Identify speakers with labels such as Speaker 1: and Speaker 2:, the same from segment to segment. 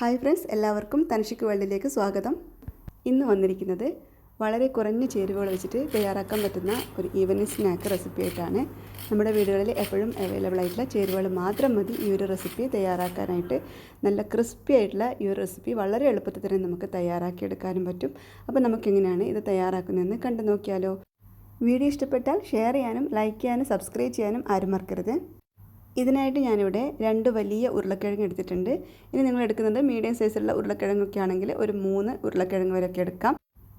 Speaker 1: Hi friends എല്ലാവർക്കും തനിഷിക്ക് വേൾഡിലേക്ക് സ്വാഗതം. ഇന്ന് വന്നിരിക്കുന്നത് വളരെ കുറഞ്ഞ ചേരുവകൾ വെച്ചിട്ട് തയ്യാറാക്കാൻ പറ്റുന്ന ഒരു ഈവനിങ് സ്നാക്ക് റെസിപ്പി ആയിട്ടാണ്. നമ്മുടെ വീടുകളിൽ എപ്പോഴും അവൈലബിൾ ആയിട്ടുള്ള ചേരുവകൾ മാത്രം മതി ഈ ഒരു റെസിപ്പി തയ്യാറാക്കാനായിട്ട്. നല്ല ക്രിസ്പി ആയിട്ടുള്ള ഈ ഒരു റെസിപ്പി വളരെ എളുപ്പത്തിൽ തന്നെ നമുക്ക് തയ്യാറാക്കിയെടുക്കാനും പറ്റും. അപ്പോൾ നമുക്കെങ്ങനെയാണ് ഇത് തയ്യാറാക്കുന്നതെന്ന് കണ്ടു നോക്കിയാലോ വീഡിയോ ഇഷ്ടപ്പെട്ടാൽ ഷെയർ ചെയ്യാനും ലൈക്ക് ചെയ്യാനും സബ്സ്ക്രൈബ് ചെയ്യാനും ആരും മറക്കരുത്. ഇതിനായിട്ട് ഞാനിവിടെ രണ്ട് വലിയ ഉരുളക്കിഴങ്ങ് എടുത്തിട്ടുണ്ട്. ഇനി നിങ്ങൾ എടുക്കുന്നത് മീഡിയം സൈസിലുള്ള ഉരുളക്കിഴങ്ങൊക്കെ ആണെങ്കിൽ ഒരു മൂന്ന് ഉരുളക്കിഴങ്ങ് വരെയൊക്കെ എടുക്കാം.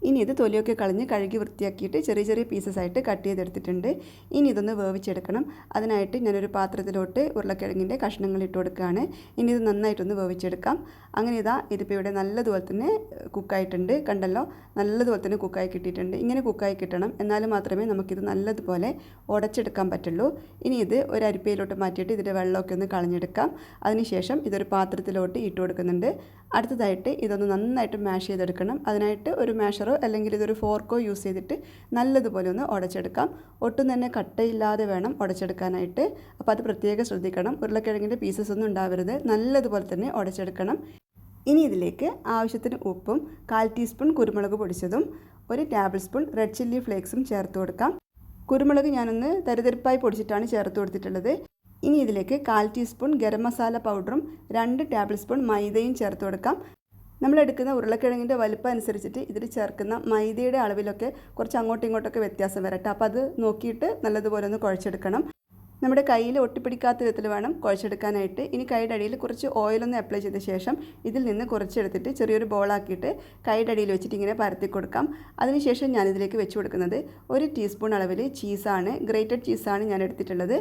Speaker 1: ഇനി ഇത് തൊലിയൊക്കെ കളഞ്ഞ് കഴുകി വൃത്തിയാക്കിയിട്ട് ചെറിയ ചെറിയ പീസസ് ആയിട്ട് കട്ട് ചെയ്തെടുത്തിട്ടുണ്ട്. ഇനി ഇതൊന്ന് വേവിച്ചെടുക്കണം. അതിനായിട്ട് ഞാനൊരു പാത്രത്തിലോട്ട് ഉരുളക്കിഴങ്ങിന്റെ കഷ്ണങ്ങൾ ഇട്ട് കൊടുക്കുകയാണ്. ഇനി ഇത് നന്നായിട്ടൊന്ന് വേവിച്ചെടുക്കാം. അങ്ങനെ ഇതാ ഇതിപ്പോൾ ഇവിടെ നല്ലതുപോലെ തന്നെ കുക്കായിട്ടുണ്ട് കണ്ടല്ലോ? നല്ലതുപോലെ തന്നെ കുക്കായി കിട്ടിയിട്ടുണ്ട്. ഇങ്ങനെ കുക്കായി കിട്ടണം. എന്നാൽ മാത്രമേ നമുക്കിത് നല്ലതുപോലെ ഉടച്ചെടുക്കാൻ പറ്റുള്ളൂ. ഇനി ഇത് ഒരു അരിപ്പയിലോട്ട് മാറ്റിയിട്ട് ഇതിന്റെ വെള്ളമൊക്കെ ഒന്ന് കളഞ്ഞെടുക്കാം. അതിനുശേഷം ഇതൊരു പാത്രത്തിലോട്ട് ഇട്ട് കൊടുക്കുന്നുണ്ട്. അടുത്തതായിട്ട് ഇതൊന്ന് നന്നായിട്ട് മാഷ് ചെയ്തെടുക്കണം. അതിനായിട്ട് ഒരു മാഷറോ അല്ലെങ്കിൽ ഇതൊരു ഫോർക്കോ യൂസ് ചെയ്തിട്ട് നല്ലതുപോലെ ഒന്ന് ഉടച്ചെടുക്കാം. ഒട്ടും തന്നെ കട്ടയില്ലാതെ വേണം ഉടച്ചെടുക്കാനായിട്ട്. അപ്പോൾ അത് പ്രത്യേകം ശ്രദ്ധിക്കണം. ഉരുളക്കിഴങ്ങിന്റെ പീസസ് ഒന്നും ഉണ്ടാവരുത്. നല്ലതുപോലെ തന്നെ ഉടച്ചെടുക്കണം. ഇനി ഇതിലേക്ക് ആവശ്യത്തിന് ഉപ്പും കാൽ ടീസ്പൂൺ കുരുമുളക് പൊടിച്ചതും ഒരു ടേബിൾ സ്പൂൺ റെഡ് ചില്ലി ഫ്ലേക്സും ചേർത്ത് കൊടുക്കാം. കുരുമുളക് ഞാനൊന്ന് തരിതരിപ്പായി പൊടിച്ചിട്ടാണ് ചേർത്ത് കൊടുത്തിട്ടുള്ളത്. ഇനി ഇതിലേക്ക് കാൽ ടീസ്പൂൺ ഗരം മസാല പൗഡറും രണ്ട് ടേബിൾ സ്പൂൺ മൈദയും ചേർത്ത് കൊടുക്കാം. നമ്മൾ എടുക്കുന്ന ഉരുളക്കിഴങ്ങിന്റെ വലുപ്പം അനുസരിച്ചിട്ട് ഇതിൽ ചേർക്കുന്ന മൈദയുടെ അളവിലൊക്കെ കുറച്ച് അങ്ങോട്ടും ഇങ്ങോട്ടൊക്കെ വ്യത്യാസം വരട്ടെ. അപ്പോൾ അത് നോക്കിയിട്ട് നല്ലതുപോലെ ഒന്ന് കുഴച്ചെടുക്കണം. നമ്മുടെ കയ്യിൽ ഒട്ടിപ്പിടിക്കാത്ത വിധത്തിൽ വേണം കുഴച്ചെടുക്കാനായിട്ട്. ഇനി കൈയുടെ അടിയിൽ കുറച്ച് ഓയിലൊന്ന് അപ്ലൈ ചെയ്ത ശേഷം ഇതിൽ നിന്ന് കുറച്ചെടുത്തിട്ട് ചെറിയൊരു ബോളാക്കിയിട്ട് കൈയുടെ അടിയിൽ വെച്ചിട്ട് ഇങ്ങനെ പരത്തി കൊടുക്കാം. അതിനുശേഷം ഞാനിതിലേക്ക് വെച്ച് കൊടുക്കുന്നത് ഒരു ടീസ്പൂൺ അളവിൽ ചീസാണ് ഗ്രേറ്റഡ് ചീസാണ് ഞാൻ എടുത്തിട്ടുള്ളത്.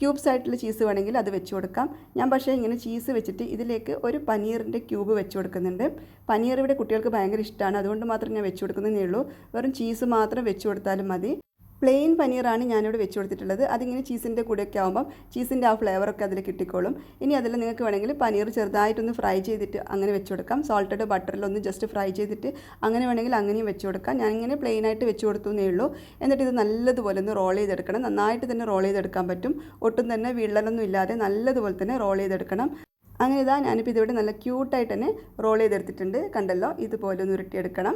Speaker 1: ക്യൂബ്സ് ആയിട്ടുള്ള ചീസ് വേണമെങ്കിൽ അത് വെച്ച് കൊടുക്കാം. ഞാൻ പക്ഷേ ഇങ്ങനെ ചീസ് വെച്ചിട്ട് ഇതിലേക്ക് ഒരു പനീറിന്റെ ക്യൂബ് വെച്ച് കൊടുക്കുന്നുണ്ട്. പനീർ ഇവിടെ കുട്ടികൾക്ക് ഭയങ്കര ഇഷ്ടമാണ്. അതുകൊണ്ട് മാത്രം ഞാൻ വെച്ച് കൊടുക്കുന്നതേ ഉള്ളൂ. വെറും ചീസ് മാത്രം വെച്ച് കൊടുത്താലും മതി. പ്ലെയിൻ പനീറാണ് ഞാനിവിടെ വെച്ച് കൊടുത്തിട്ടുള്ളത്. അതിങ്ങനെ ചീസിന്റെ കൂടെയൊക്കെ ആകുമ്പം ചീസിന്റെ ആ ഫ്ലേവറൊക്കെ അതിൽ കിട്ടിക്കോളും. ഇനി അതിൽ നിങ്ങൾക്ക് വേണമെങ്കിൽ പനീർ ചെറുതായിട്ടൊന്ന് ഫ്രൈ ചെയ്തിട്ട് അങ്ങനെ വെച്ച് കൊടുക്കാം. സോൾട്ടഡ് ബട്ടറിലൊന്ന് ജസ്റ്റ് ഫ്രൈ ചെയ്തിട്ട് അങ്ങനെ വേണമെങ്കിൽ അങ്ങനെയും വെച്ച് കൊടുക്കാം. ഞാനിങ്ങനെ പ്ലെയിൻ ആയിട്ട് വെച്ച് കൊടുത്തു എന്നേ ഉള്ളൂ. എന്നിട്ട് ഇത് നല്ലതുപോലെ ഒന്ന് റോൾ ചെയ്തെടുക്കണം. നന്നായിട്ട് തന്നെ റോൾ ചെയ്തെടുക്കാൻ പറ്റും. ഒട്ടും തന്നെ വിള്ളലൊന്നും ഇല്ലാതെ നല്ലതുപോലെ തന്നെ റോൾ ചെയ്തെടുക്കണം. അങ്ങനെ ഇതാ ഞാനിപ്പോൾ ഇതിവിടെ നല്ല ക്യൂട്ടായിട്ട് തന്നെ റോൾ ചെയ്തെടുത്തിട്ടുണ്ട്. കണ്ടല്ലോ? ഇതുപോലെ ഒന്ന് ഉരുട്ടിയെടുക്കണം.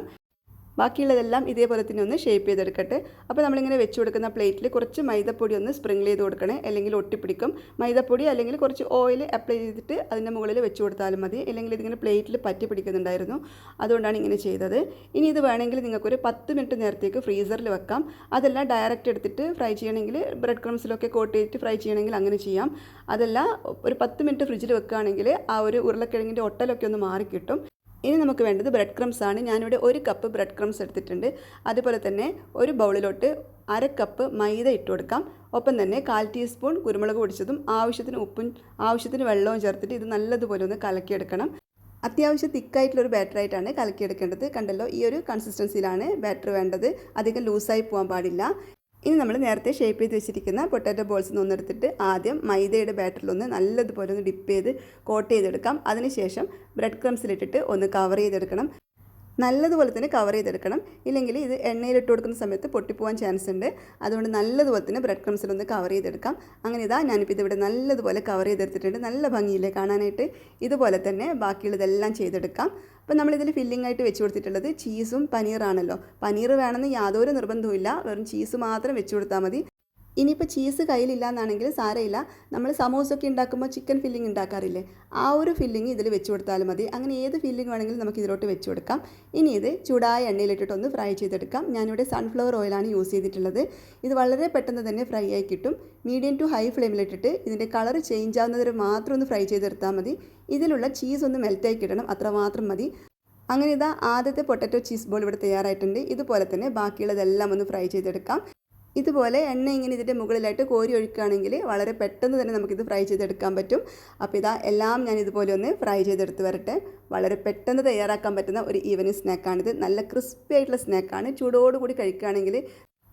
Speaker 1: ബാക്കിയുള്ളതെല്ലാം ഇതേപോലെ തന്നെ ഒന്ന് ഷേപ്പ് ചെയ്തെടുക്കട്ടെ. അപ്പോൾ നമ്മളിങ്ങനെ വെച്ച് കൊടുക്കുന്ന പ്ലേറ്റിൽ കുറച്ച് മൈദപ്പൊടി ഒന്ന് സ്പ്രിങ്കിൾ ചെയ്ത് കൊടുക്കണേ. അല്ലെങ്കിൽ ഒട്ടിപ്പിടിക്കും. മൈദപ്പൊടി അല്ലെങ്കിൽ കുറച്ച് ഓയിൽ അപ്ലൈ ചെയ്തിട്ട് അതിന്റെ മുകളിൽ വെച്ച് കൊടുത്താലും മതി. അല്ലെങ്കിൽ ഇതിങ്ങനെ പ്ലേറ്റിൽ പറ്റി പിടിക്കുന്നുണ്ടായിരുന്നു. അതുകൊണ്ടാണ് ഇങ്ങനെ ചെയ്തത്. ഇനി ഇത് വേണമെങ്കിൽ നിങ്ങൾക്കൊരു പത്ത് മിനിറ്റ് നേരത്തേക്ക് ഫ്രീസറിൽ വെക്കാം. അതെല്ലാം ഡയറക്റ്റ് എടുത്തിട്ട് ഫ്രൈ ചെയ്യണമെങ്കിൽ ബ്രെഡ് ക്രംസിലൊക്കെ കോട്ട് ചെയ്തിട്ട് ഫ്രൈ ചെയ്യണമെങ്കിൽ അങ്ങനെ ചെയ്യാം. അതെല്ലാം ഒരു പത്ത് മിനിറ്റ് ഫ്രിഡ്ജിൽ വെക്കുകയാണെങ്കിൽ ആ ഒരു ഉരുളക്കിഴങ്ങിന്റെ ഒട്ടലൊക്കെ ഒന്ന് മാറിക്കിട്ടും. ഇനി നമുക്ക് വേണ്ടത് ബ്രെഡ് ക്രംസ് ആണ്. ഞാനിവിടെ ഒരു കപ്പ് ബ്രെഡ് ക്രംസ് എടുത്തിട്ടുണ്ട്. അതുപോലെ തന്നെ ഒരു ബൗളിലോട്ട് അര കപ്പ് മൈദ ഇട്ട് കൊടുക്കാം. ഒപ്പം തന്നെ കാൽ ടീസ്പൂൺ കുരുമുളക് പൊടിച്ചതും ആവശ്യത്തിന് ഉപ്പും ആവശ്യത്തിന് വെള്ളവും ചേർത്തിട്ട് ഇത് നല്ലതുപോലെ ഒന്ന് കലക്കിയെടുക്കണം. അത്യാവശ്യം തിക്കായിട്ടുള്ളൊരു ബാറ്ററായിട്ടാണ് കലക്കിയെടുക്കേണ്ടത്. കണ്ടല്ലോ ഈ ഒരു കൺസിസ്റ്റൻസിയിലാണ് ബാറ്റർ വേണ്ടത്. അധികം ലൂസായി പോകാൻ പാടില്ല. ഇനി നമ്മൾ നേരത്തെ ഷേപ്പ് ചെയ്ത് വെച്ചിരിക്കുന്ന പൊട്ടാറ്റോ ബോൾസ് ഒന്നെടുത്തിട്ട് ആദ്യം മൈദയുടെ ബാറ്ററിലൊന്ന് നല്ലതുപോലെ ഒന്ന് ഡിപ്പ് ചെയ്ത് കോട്ട് ചെയ്തെടുക്കാം. അതിനുശേഷം ബ്രെഡ് ക്രംസിലിട്ടിട്ട് ഒന്ന് കവർ ചെയ്തെടുക്കണം. നല്ലതുപോലെ തന്നെ കവർ ചെയ്തെടുക്കണം. ഇല്ലെങ്കിൽ ഇത് എണ്ണയിലിട്ട് കൊടുക്കുന്ന സമയത്ത് പൊട്ടിപ്പോകാൻ ചാൻസ് ഉണ്ട്. അതുകൊണ്ട് നല്ലതുപോലെ തന്നെ ബ്രെഡ് ക്രംസിലൊന്ന് കവർ ചെയ്തെടുക്കാം. അങ്ങനെ ഇതാ ഞാനിപ്പോൾ ഇതിവിടെ നല്ലതുപോലെ കവർ ചെയ്തെടുത്തിട്ടുണ്ട്. നല്ല ഭംഗിയില്ലേ കാണാനായിട്ട്? ഇതുപോലെ തന്നെ ബാക്കിയുള്ളതെല്ലാം ചെയ്തെടുക്കാം. അപ്പോൾ നമ്മളിതിൽ ഫില്ലിംഗ് ആയിട്ട് വെച്ച് കൊടുത്തിട്ടുള്ളത് ചീസും പനീറാണല്ലോ. പനീർ വേണമെന്ന് യാതൊരു നിർബന്ധവുമില്ല. വെറും ചീസ് മാത്രം വെച്ച് കൊടുത്താൽ മതി. ഇനിയിപ്പോൾ ചീസ് കയ്യിലില്ല എന്നാണെങ്കിൽ സാരമില്ല നമ്മൾ സമോസൊക്കെ ഉണ്ടാക്കുമ്പോൾ ചിക്കൻ ഫില്ലിംഗ് ഉണ്ടാക്കാറില്ലേ? ആ ഒരു ഫില്ലിംഗ് ഇതിൽ വെച്ച് കൊടുത്താലും മതി. അങ്ങനെ ഏത് ഫില്ലിംഗ് വേണമെങ്കിലും നമുക്ക് ഇതിലോട്ട് വെച്ച് കൊടുക്കാം. ഇനി ഇത് ചൂടായ എണ്ണയിലിട്ടിട്ടൊന്ന് ഫ്രൈ ചെയ്തെടുക്കാം. ഞാനിവിടെ സൺഫ്ലവർ ഓയിലാണ് യൂസ് ചെയ്തിട്ടുള്ളത്. ഇത് വളരെ പെട്ടെന്ന് തന്നെ ഫ്രൈ ആയി കിട്ടും. മീഡിയം ടു ഹൈ ഫ്ലെയിമിലിട്ടിട്ട് ഇതിന്റെ കളർ ചേഞ്ച് ആവുന്നവരെ മാത്രം ഒന്ന് ഫ്രൈ ചെയ്തെടുത്താൽ മതി. ഇതിലുള്ള ചീസ് ഒന്ന് മെൽറ്റായി കിട്ടണം. അത്ര മാത്രം മതി. അങ്ങനെ ഇതാ ആദ്യത്തെ പൊട്ടറ്റോ ചീസ് ബോൾ ഇവിടെ തയ്യാറായിട്ടുണ്ട്. ഇതുപോലെ തന്നെ ബാക്കിയുള്ളതെല്ലാം ഒന്ന് ഫ്രൈ ചെയ്തെടുക്കാം. ഇതുപോലെ എണ്ണ ഇങ്ങനെ ഇതിന്റെ മുകളിലായിട്ട് കോരി ഒഴിക്കുകയാണെങ്കിൽ വളരെ പെട്ടെന്ന് തന്നെ നമുക്കിത് ഫ്രൈ ചെയ്തെടുക്കാൻ പറ്റും. അപ്പോൾ ഇതാ എല്ലാം ഞാൻ ഇതുപോലെ ഒന്ന് ഫ്രൈ ചെയ്തെടുത്ത് വരട്ടെ. വളരെ പെട്ടെന്ന് തയ്യാറാക്കാൻ പറ്റുന്ന ഒരു ഈവനിങ് സ്നാക്കാണിത്. നല്ല ക്രിസ്പി ആയിട്ടുള്ള സ്നാക്കാണ്. ചൂടോടുകൂടി കഴിക്കുകയാണെങ്കിൽ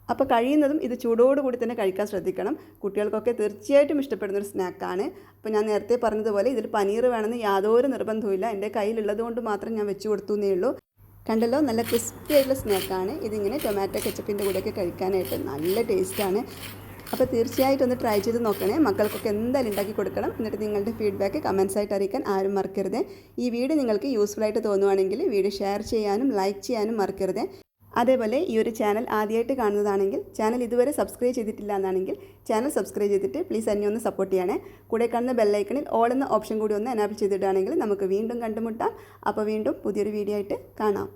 Speaker 1: അപ്പോൾ കഴിയുന്നതും ഇത് ചൂടോടുകൂടി തന്നെ കഴിക്കാൻ ശ്രദ്ധിക്കണം. കുട്ടികൾക്കൊക്കെ തീർച്ചയായിട്ടും ഇഷ്ടപ്പെടുന്ന ഒരു സ്നാക്കാണ്. അപ്പോൾ ഞാൻ നേരത്തെ പറഞ്ഞതുപോലെ ഇതിൽ പനീർ വേണമെന്ന് യാതൊരു നിർബന്ധവുമില്ല. എന്റെ കയ്യിലുള്ളത് കൊണ്ട് മാത്രം ഞാൻ വെച്ചു കൊടുത്തു എന്നേ ഉള്ളൂ. കണ്ടല്ലോ നല്ല ക്രിസ്പി ആയിട്ടുള്ള സ്നാക്കാണ്. ഇതിങ്ങനെ ടൊമാറ്റോ കെച്ചപ്പിന്റെ കൂടെയൊക്കെ കഴിക്കാനായിട്ട് നല്ല ടേസ്റ്റാണ്. അപ്പോൾ തീർച്ചയായിട്ടും ഒന്ന് ട്രൈ ചെയ്ത് നോക്കണേ. മക്കൾക്കൊക്കെ എന്തായാലും ഉണ്ടാക്കി കൊടുക്കണം. എന്നിട്ട് നിങ്ങളുടെ ഫീഡ്ബാക്ക് കമൻസ് ആയിട്ട് അറിയിക്കാൻ ആരും മറക്കരുത്. ഈ വീഡിയോ നിങ്ങൾക്ക് യൂസ്ഫുൾ ആയിട്ട് തോന്നുവാണെങ്കിൽ വീഡിയോ ഷെയർ ചെയ്യാനും ലൈക്ക് ചെയ്യാനും മറക്കരുത്. അതേപോലെ ഈ ഒരു ചാനൽ ആദ്യമായിട്ട് കാണുന്നതാണെങ്കിൽ ചാനൽ ഇതുവരെ സബ്സ്ക്രൈബ് ചെയ്തിട്ടില്ല എന്നാണെങ്കിൽ ചാനൽ സബ്സ്ക്രൈബ് ചെയ്തിട്ട് പ്ലീസ് എന്നെ ഒന്ന് സപ്പോർട്ട് ചെയ്യണേ. കൂടെ കാണുന്ന ബെല്ലൈക്കണിൽ ഓൾ എന്ന ഓപ്ഷൻ കൂടി ഒന്ന് എനാബിൾ ചെയ്തിട്ടാണെങ്കിൽ നമുക്ക് വീണ്ടും കണ്ടുമുട്ടാം. അപ്പോൾ വീണ്ടും പുതിയൊരു വീഡിയോ ആയിട്ട് കാണാം.